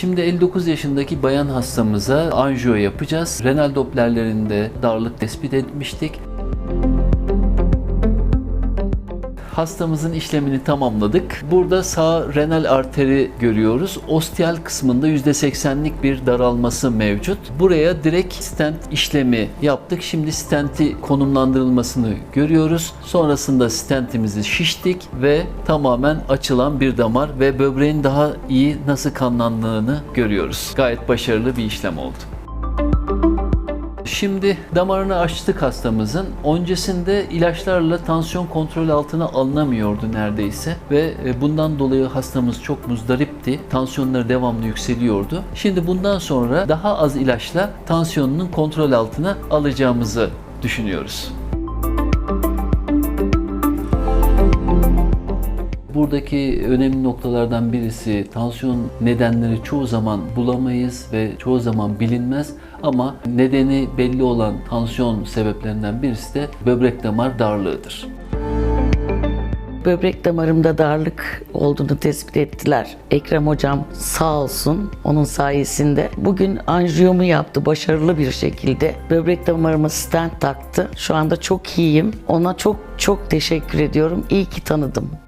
Şimdi 59 yaşındaki bayan hastamıza anjiyo yapacağız. Renal Dopplerlerinde darlık tespit etmiştik. Hastamızın işlemini tamamladık. Burada sağ renal arteri görüyoruz. Ostial kısmında %80'lik bir daralması mevcut. Buraya direkt stent işlemi yaptık. Şimdi stenti konumlandırılmasını görüyoruz. Sonrasında stentimizi şiştik ve tamamen açılan bir damar ve böbreğin daha iyi nasıl kanlandığını görüyoruz. Gayet başarılı bir işlem oldu. Şimdi damarını açtık hastamızın. Öncesinde ilaçlarla tansiyon kontrol altına alınamıyordu neredeyse ve e, bundan dolayı hastamız çok muzdaripti. Tansiyonları devamlı yükseliyordu. Şimdi bundan sonra daha az ilaçla tansiyonunun kontrol altına alacağımızı düşünüyoruz. Buradaki önemli noktalardan birisi tansiyon nedenleri çoğu zaman bulamayız ve çoğu zaman bilinmez ama nedeni belli olan tansiyon sebeplerinden birisi de böbrek damar darlığıdır. Böbrek damarımda darlık olduğunu tespit ettiler. Ekrem hocam sağ olsun onun sayesinde. Bugün anjiyomu yaptı başarılı bir şekilde. Böbrek damarıma stent taktı. Şu anda çok iyiyim. Ona çok çok teşekkür ediyorum. İyi ki tanıdım.